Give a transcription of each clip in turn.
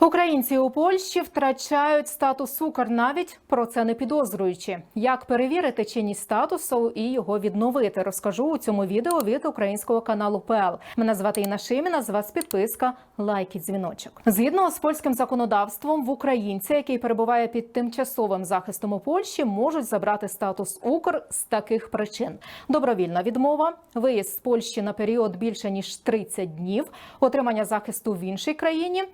Українці у Польщі втрачають статус Укр, навіть про це не підозрюючи. Як перевірити чинність статусу і його відновити, розкажу у цьому відео від українського каналу ПЛ. Мене звати Інна Шиміна. З вас підписка, лайк і дзвіночок. Згідно з польським законодавством, в українця, який перебуває під тимчасовим захистом у Польщі, можуть забрати статус Укр з таких причин: добровільна відмова, виїзд з Польщі на період більше ніж 30 днів, отримання захисту в іншій країні,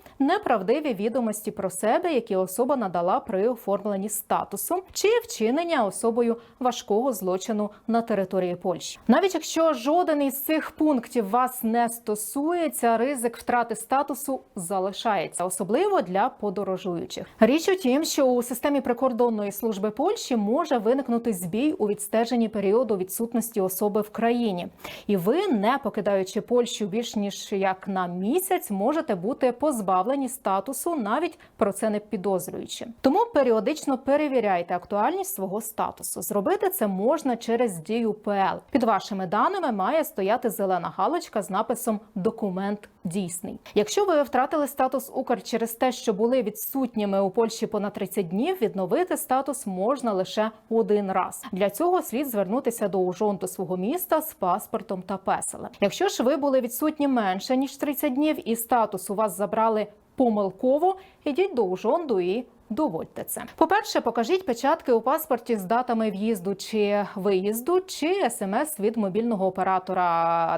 неправдиві відомості про себе, які особа надала при оформленні статусу, чи вчинення особою важкого злочину на території Польщі. Навіть якщо жоден із цих пунктів вас не стосується, ризик втрати статусу залишається, особливо для подорожуючих. Річ у тім, що у системі прикордонної служби Польщі може виникнути збій у відстеженні періоду відсутності особи в країні, і ви, не покидаючи Польщу більш ніж як на місяць, можете бути позбавлені статусу, навіть про це не підозрюючи. Тому періодично перевіряйте актуальність свого статусу. Зробити це можна через дію ПЛ. Під вашими даними має стояти зелена галочка з написом Документ дійсний. Якщо ви втратили статус Укр через те, що були відсутніми у Польщі понад 30 днів, відновити статус можна лише один раз. Для цього слід звернутися до ужонту свого міста з паспортом та песелем. Якщо ж ви були відсутні менше ніж 30 днів, і статус у вас забрали помилково, ідіть до ужонду і доводьте це. По-перше, покажіть печатки у паспорті з датами в'їзду чи виїзду, чи смс від мобільного оператора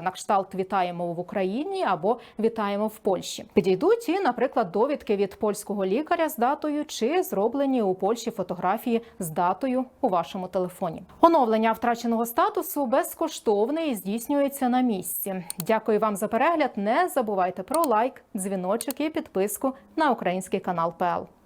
на кшталт Вітаємо в Україні або Вітаємо в Польщі. Підійдуть і, наприклад, довідки від польського лікаря з датою, чи зроблені у Польщі фотографії з датою у вашому телефоні. Оновлення втраченого статусу безкоштовне і здійснюється на місці. Дякую вам за перегляд. Не забувайте про лайк, дзвіночок і підписку на український канал ПЛ.